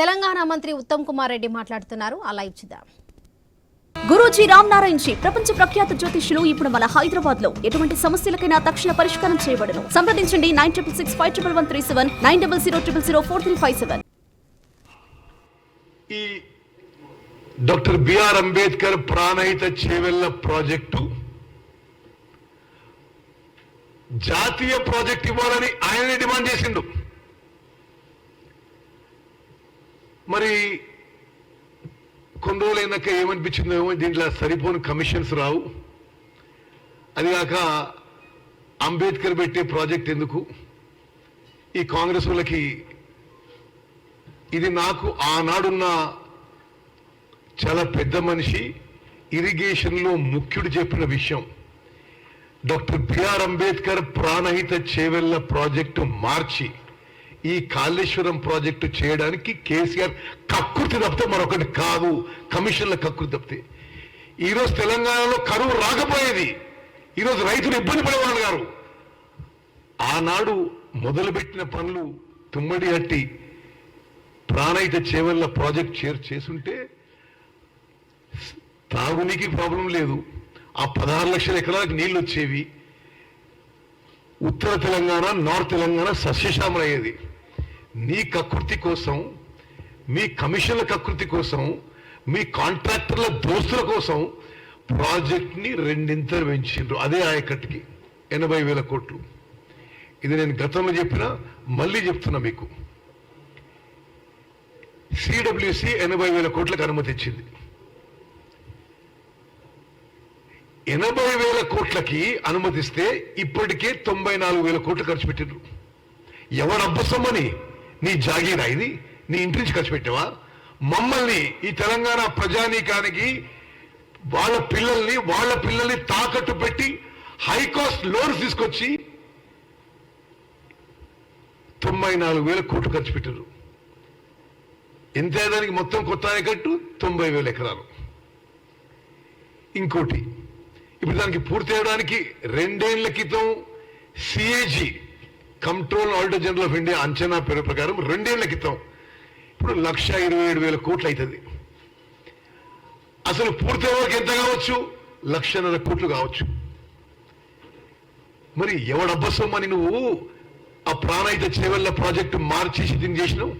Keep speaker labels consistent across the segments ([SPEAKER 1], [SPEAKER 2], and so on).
[SPEAKER 1] తెలంగాణ మంత్రి ఉత్తమ్ కుమార్ రెడ్డి మాట్లాడుతున్నారు. ఆ లైవ్ చూద్దాం.
[SPEAKER 2] గురూజీ రామ్ నారాయణ్ జీ ప్రపంచ ప్రఖ్యాత జ్యోతిష్యులు ఇప్పుడు మన హైదరాబాద్లో ఎటువంటి సమస్యలకైనా తక్షణ పరిష్కారం చేయబడను. సంప్రదించండి nine triple six five triple one three seven nine double zero triple zero four three five seven.
[SPEAKER 3] ఈ doctor BR Ambedkar Pranahita Chevella project. జాతీయ ప్రాజెక్ట్ ఇవ్వాలని ఆయనే డిమాండ్ చేసిండు. మరి కొన్ని రోజులు అయినాక ఏమనిపించిందేమో దీంట్లో సరిపోని కమిషన్స్ రావు. అది కాక అంబేద్కర్ పెట్టే ప్రాజెక్ట్ ఎందుకు? ఈ కాంగ్రెస్ వాళ్ళకి ఇది నాకు ఆనాడున్న చాలా పెద్ద మనిషి ఇరిగేషన్లో ముఖ్యుడు చెప్పిన విషయం. Doctor BR Ambedkar Pranahita Chevella project మార్చి ఈ కాళేశ్వరం ప్రాజెక్టు చేయడానికి కేసీఆర్ కక్కుర్తి తప్పితే మరొకటి కాదు. కమిషన్ల కక్కుర్తి తప్పితే. ఈరోజు తెలంగాణలో కరువు రాకపోయేది. ఈరోజు రైతులు ఇబ్బంది పడేవాళ్ళు గారు. ఆనాడు మొదలుపెట్టిన పనులు తుమ్మడి అట్టి ప్రాణయిత చేవల్ల ప్రాజెక్ట్ చేర్ చేసుంటే తాగునీకి ప్రాబ్లం లేదు. ఆ పదహారు లక్షల ఎకరాలకు నీళ్ళు వచ్చేవి. ఉత్తర తెలంగాణ నార్త్ తెలంగాణ సస్యశ్యామలయ్యేది. నీ కకృతి కోసం మీ కమిషన్ల కకృతి కోసం మీ కాంట్రాక్టర్ల దోస్తుల కోసం ప్రాజెక్ట్ని రెండింతలు పెంచిండ్రు. అదే ఆయకట్టుకి ఎనభై వేల కోట్లు. ఇది నేను గతంలో చెప్పినా మళ్ళీ చెప్తున్నా మీకు. సిడబ్ల్యూసి ఎనభై వేల కోట్లకు అనుమతి ఇచ్చింది ఎనభై వేల కోట్లకి అనుమతిస్తే ఇప్పటికే తొంభై నాలుగు వేల కోట్లు ఖర్చు పెట్టిండ్రు. ఎవరు అబ్బసమ్మని నీ జాగీరా ఇది? నీ ఇంటి నుంచి ఖర్చు పెట్టావా? మమ్మల్ని ఈ తెలంగాణ ప్రజానీకానికి వాళ్ళ పిల్లల్ని వాళ్ళ పిల్లల్ని తాకట్టు పెట్టి హై కాస్ట్ లోన్స్ తీసుకొచ్చి తొంభై నాలుగు వేల కోట్లు ఖర్చు పెట్టారు ఎంత దానికి మొత్తం కొత్త ఆయకట్టు తొంభై వేల ఎకరాలు. ఇంకోటి ఇప్పుడు దానికి పూర్తి అవడానికి రెండేళ్ళ క్రితం CAG control auditor general of India అంచనా పేరు ప్రకారం రెండేళ్ళ క్రితం. ఇప్పుడు లక్ష ఇరవై ఏడు వేల కోట్లు అవుతుంది. అసలు పూర్తి వరకు ఎంత కావచ్చు? లక్షన్నర కోట్లు కావచ్చు. మరి ఎవడబ్బసమ్మని నువ్వు? ఆ ప్రాణాయిత చేవల్ల ప్రాజెక్టు మార్చేసి దీన్ని చేసినావు?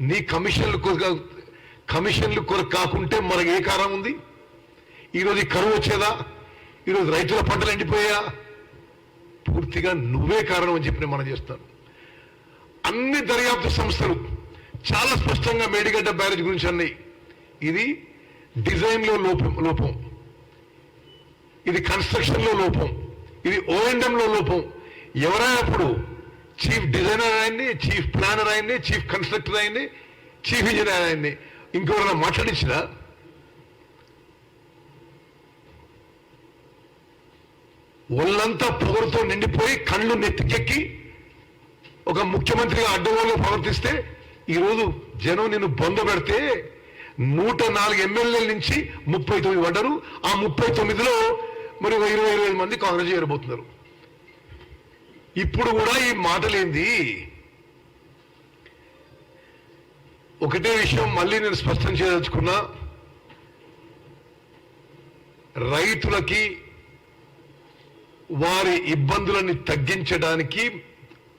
[SPEAKER 3] నీ కమిషన్లు కొరకు కమిషన్లు కొరకు కాకుంటే మనకు ఏ కారణం ఉంది? ఈరోజు కరువు వచ్చేదా? ఈరోజు రైతుల పంటలు ఎండిపోయా? పూర్తిగా నువ్వే కారణం అని చెప్పి నేను మనం చేస్తాను. అన్ని దర్యాప్తు సంస్థలు చాలా స్పష్టంగా మేడిగడ్డ బ్యారేజ్ గురించి అన్నాయి. ఇది డిజైన్లో లోపం లోపం. ఇది కన్స్ట్రక్షన్లో లోపం. ఇది ఓఎండంలో లోపం. ఎవరైనప్పుడు చీఫ్ డిజైనర్ ఆయన్ని చీఫ్ ప్లానర్ ఆయన్ని చీఫ్ కన్స్ట్రక్టర్ అయింది చీఫ్ ఇంజనీర్ ఆయన్ని ఇంకెవరైనా మాట్లాడించినా ఒళ్ళంతా పొగరుతో నిండిపోయి కళ్ళు నెత్తికెక్కి ఒక ముఖ్యమంత్రిగా అడ్డగోలు ప్రవర్తిస్తే ఈరోజు జనం నిన్ను బొంద పెడితే నూట నాలుగు ఎమ్మెల్యేల నుంచి ముప్పై తొమ్మిది పడ్డారు. ఆ ముప్పై తొమ్మిదిలో మరి ఒక ఇరవై ఇరవై ఐదు మంది కాంగ్రెస్ చేరబోతున్నారు. ఇప్పుడు కూడా ఈ మాటలేంది? ఒకటే విషయం మళ్ళీ నేను స్పష్టం చేయదలుచుకున్నా. రైతులకి వారి ఇబ్బందులని తగ్గించడానికి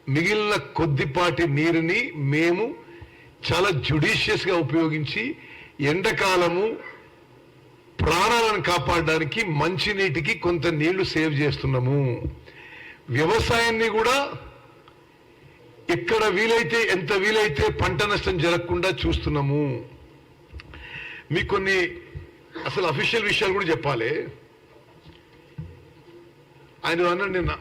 [SPEAKER 3] మిగిలిన కొద్దిపాటి నీరుని మేము చాలా జుడీషియస్గా ఉపయోగించి ఎండాకాలము ప్రాణాలను కాపాడడానికి మంచినీటికి కొంత నీళ్ళు సేవ్ చేస్తున్నాము. వ్యవసాయాన్ని కూడా ఎక్కడ వీలైతే ఎంత వీలైతే పంట నష్టం జరగకుండా చూస్తున్నాము. మీకు కొన్ని అసలు అఫీషియల్ విషయాలు కూడా చెప్పాలి. ఆయన అన్నాడు నిన్న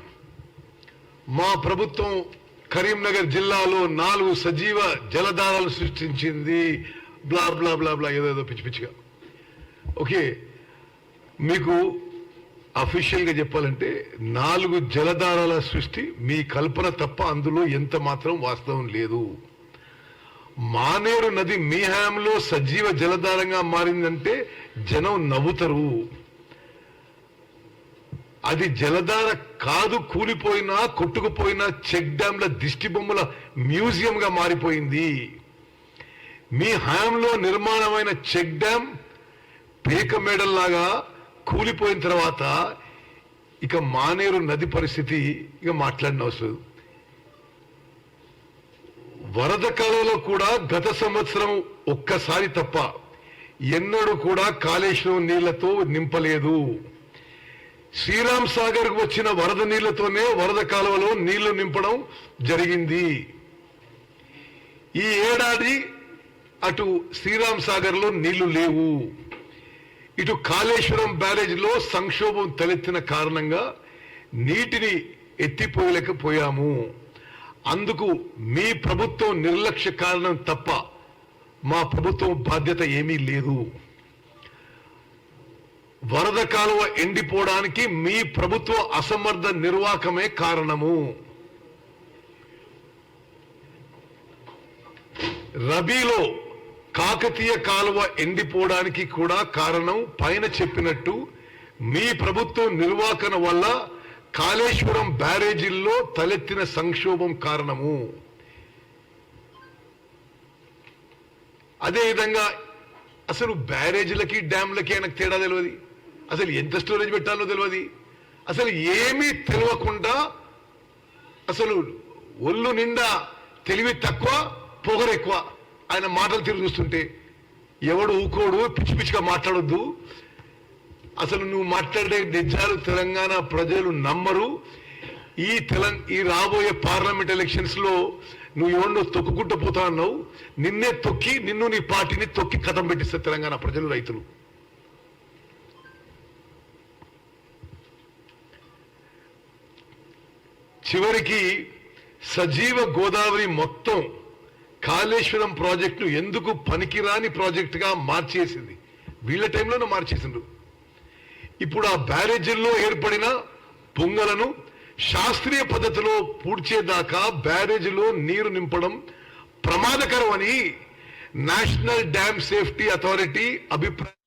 [SPEAKER 3] మా ప్రభుత్వం కరీంనగర్ జిల్లాలో నాలుగు సజీవ జలధారాలు సృష్టించింది. బ్లా బ్లా బ్లా బ్లా ఏదేదో పిచ్చి పిచ్చిగా. ఓకే మీకు అఫీషియల్గా చెప్పాలంటే నాలుగు జలధారాల సృష్టి మీ కల్పన తప్ప అందులో ఎంత మాత్రం వాస్తవం లేదు. మానేరు నది మీ హయాంలో సజీవ జలధారంగా మారిందంటే జనం నవ్వుతారు. అది జలధార కాదు కూలిపోయినా కొట్టుకుపోయినా చెక్ డ్యాంల దిష్టి బొమ్మల మ్యూజియంగా మారిపోయింది. మీ హయాంలో నిర్మాణమైన చెక్ డ్యామ్ పేక మేడల్లాగా కూలిపోయిన తర్వాత ఇక మానేరు నది పరిస్థితి ఇక మాట్లాడినవసరం వరద కాలంలో కూడా గత సంవత్సరం ఒక్కసారి తప్ప ఎన్నడూ కూడా కాళేశ్వరం నీళ్ళతో నింపలేదు. శ్రీరామ్ సాగర్కు వచ్చిన వరద నీళ్ళతోనే వరద కాలువలో నీళ్ళు నింపడం జరిగింది. ఈ ఏడాది అటు శ్రీరామ్ సాగర్లో నీళ్ళు లేవు. ఇటు కాళేశ్వరం బ్యారేజ్లో సంక్షోభం తలెత్తిన కారణంగా నీటిని ఎత్తిపోయలేకపోయాము. అందుకు మీ ప్రభుత్వం నిర్లక్ష్య కారణం తప్ప మా ప్రభుత్వం బాధ్యత ఏమీ లేదు. వరద కాలువ ఎండిపోవడానికి మీ ప్రభుత్వ అసమర్థ నిర్వాహకమే కారణము. రబీలో కాకతీయ కాలువ ఎండిపోవడానికి కూడా కారణం పైన చెప్పినట్టు మీ ప్రభుత్వం నిర్వాహకన వల్ల కాళేశ్వరం బ్యారేజీల్లో తలెత్తిన సంక్షోభం కారణము. అదేవిధంగా అసలు బ్యారేజీలకి డ్యామ్లకి ఆయనకు తేడా తెలియదు అసలు ఎంత స్టోరేజ్ పెట్టాలో తెలియదు అసలు ఏమీ తెలియకుండా అసలు ఒళ్ళు నిండా తెలివి తక్కువ పొగరు ఎక్కువ. ఆయన మాటలు తిరిగి చూస్తుంటే ఎవడు ఊకోడు పిచ్చి పిచ్చిగా మాట్లాడొద్దు. అసలు నువ్వు మాట్లాడే నిజాలు తెలంగాణ ప్రజలు నమ్మరు. ఈ తెలంగ ఈ రాబోయే పార్లమెంట్ ఎలక్షన్స్లో నువ్వు ఎవరినో తొక్కుకుంటూ పోతా అన్నావు. నిన్నే తొక్కి నిన్ను నీ పార్టీని తొక్కి కథం పెట్టిస్తారు తెలంగాణ ప్రజలు రైతులు. చివరికి సజీవ గోదావరి మొత్తం కాళేశ్వరం ప్రాజెక్టును ఎందుకు పనికిరాని ప్రాజెక్టుగా మార్చేసింది? వీళ్ళ టైంలోనే మార్చేసిండ్రు. ఇప్పుడు ఆ బ్యారేజీల్లో ఏర్పడిన పొంగలను శాస్త్రీయ పద్ధతిలో పూడ్చేదాకా బ్యారేజీలో నీరు నింపడం ప్రమాదకరం అని నేషనల్ డ్యామ్ సేఫ్టీ అథారిటీ అభిప్రాయం